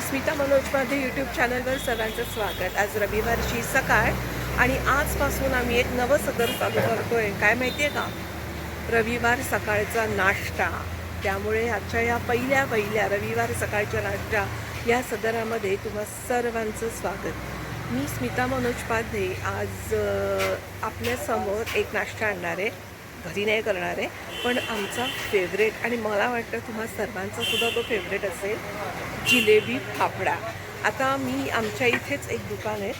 स्मिता मनोज माझे यूट्यूब चॅनलवर सर्वांचं स्वागत. आज रविवारची सकाळ आणि आजपासून आम्ही एक नवं सदर चालू करतो आहे काय माहिती आहे का? रविवार सकाळचा नाश्ता. त्यामुळे आजच्या या पहिल्या पहिल्या रविवार सकाळच्या नाश्ता या सदरामध्ये तुम्हा सर्वांचं स्वागत. मी स्मिता मनोज पाध्ये. आज आपल्यासमोर एक नाश्ता आणणार आहे. घरी नाही करणार आहे. पण आमचा फेवरेट आणि मला वाटतं तुम्हा सर्वांचा सुद्धा तो फेवरेट असेल जिलेबी फाफडा. आता मी आमच्या इथेच एक दुकान आहे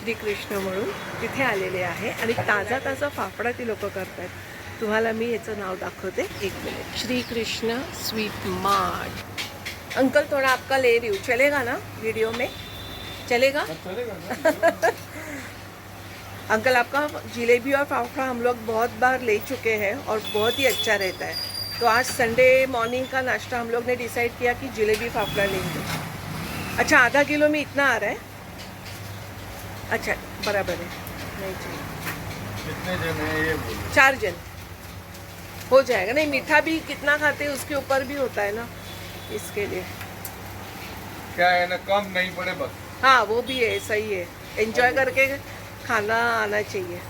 श्रीकृष्ण म्हणून. तिथे आलेले आहे आणि ताजा ताजा फाफडा ती लोक करतात तुम्हाला मी याचं नाव दाखवते. एक minute. Shrikrishna sweet mart. Uncle थोड़ा आपका ले रही हूँ. चलेगा ना वीडियो में? चलेगा? अंकल आपका जिलेबी और फाफड़ा हम लोग बहुत बार ले चुके हैं और बहुत ही अच्छा रहता है। तो आज संडे मॉर्निंग का नाश्ता हम लोग ने डिसाइड किया कि जिलेबी फाफड़ा लेंगे। अच्छा आधा किलो में इतना आ रहा है? अच्छा बराबर है। नहीं चाहिए। कितने जन है ये चार जन। हो जाएगा। नहीं मीठा भी कितना खाते हैं उसके ऊपर भी होता है ना इसके लिए। क्या है ना कम नहीं पड़े बस। हाँ वो भी है सही है। एंजॉय करके खाना आना चाहिए।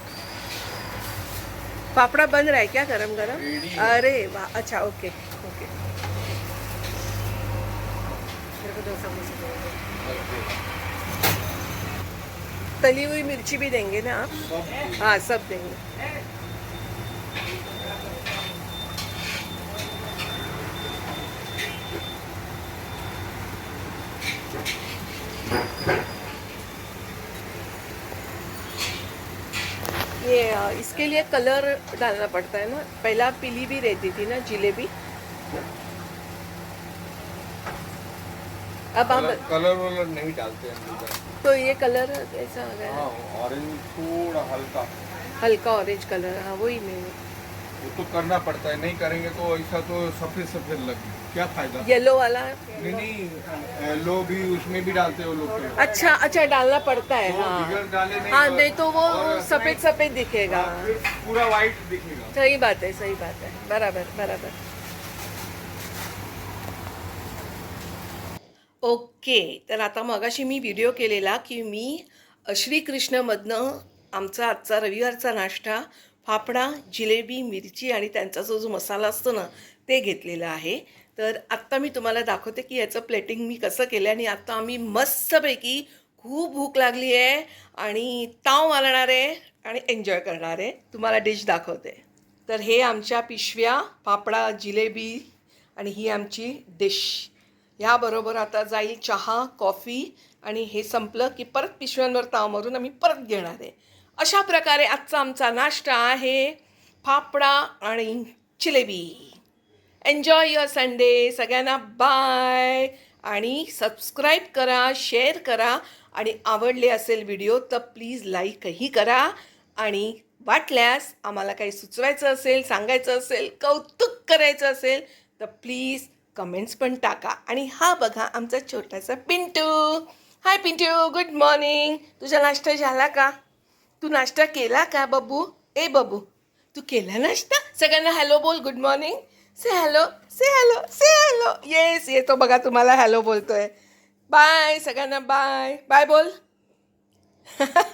पापड़ा बन रहा है क्या गरम गरम अरे वाह अच्छा ओके ओके। तली हुई मिर्ची भी देंगे ना आप? हाँ सब देंगे। ये इसके लिए कलर डालना पड़ता है ना? पहला पीली भी रहती थी ना जिलेबी अब आप कलर वलर नहीं डालते हैं तो ये कलर कैसा आ गया। हाँ ऑरेंज थोड़ा हल्का। हल्का ऑरेंज कलर हाँ वही मैं वो तो करना पड़ता है नहीं करेंगे तो ऐसा तो सफेद सफेद लगे क्या फायदा? येलो वाला? नहीं नहीं लो भी उसमें भी डालते हो लोग। अच्छा अच्छा डालना पड़ता है हाँ। डाले नहीं हाँ नहीं तो वो सफेद सफेद दिखेगा। हाँ, पूरा वाइट दिखेगा। सही बात आहे सही बात आहे बराबर बराबर। ओके तर आता मगाशी मी व्हिडिओ केलेला की मी श्रीकृष्णमधनं आमचा आजचा रविवारचा नाश्ता फाफडा जिलेबी मिरची आणि त्यांचा जो जो मसाला असतो ना ते घेतलेलं आहे. तर आत्ता मी तुम्हाला दाखवते की याचं प्लेटिंग मी कसं केलं आणि आत्ता आम्ही मस्तपैकी खूप भूक लागली आहे आणि ताव मारणार आहे आणि एन्जॉय करणार आहे. तुम्हाला डिश दाखवते. तर हे आमच्या पिशव्या फापडा जिलेबी आणि ही आमची डिश ह्याबरोबर आता जाईल चहा कॉफी आणि हे संपलं की परत पिशव्यांवर ताव मारून आम्ही परत घेणार आहे. अशा प्रकारे आजचा आमचा नाश्ता आहे. फाफडा आणि जिलेबी. एन्जॉय युअर संडे सगळ्यांना बाय आणि सबस्क्राईब करा शेअर करा. आणि आवडले असेल व्हिडिओ तर प्लीज लाईकही करा. आणि वाटल्यास आम्हाला काही सुचवायचं असेल सांगायचं असेल कौतुक करायचं असेल तर प्लीज कमेंट्स पण टाका. आणि हा बघा आमचा छोटासा Pintu. Hi Pintu. Good morning तुझा नाश्ता झाला का? तू नाश्ता केला का बबू? ए बबू तू केला नाश्ता? सगळ्यांना हॅलो बोल good morning. Say hello say hello say hello yes येतो बघा तुम्हाला हॅलो बोलतोय. बाय सगळ्यांना बाय बाय बोल.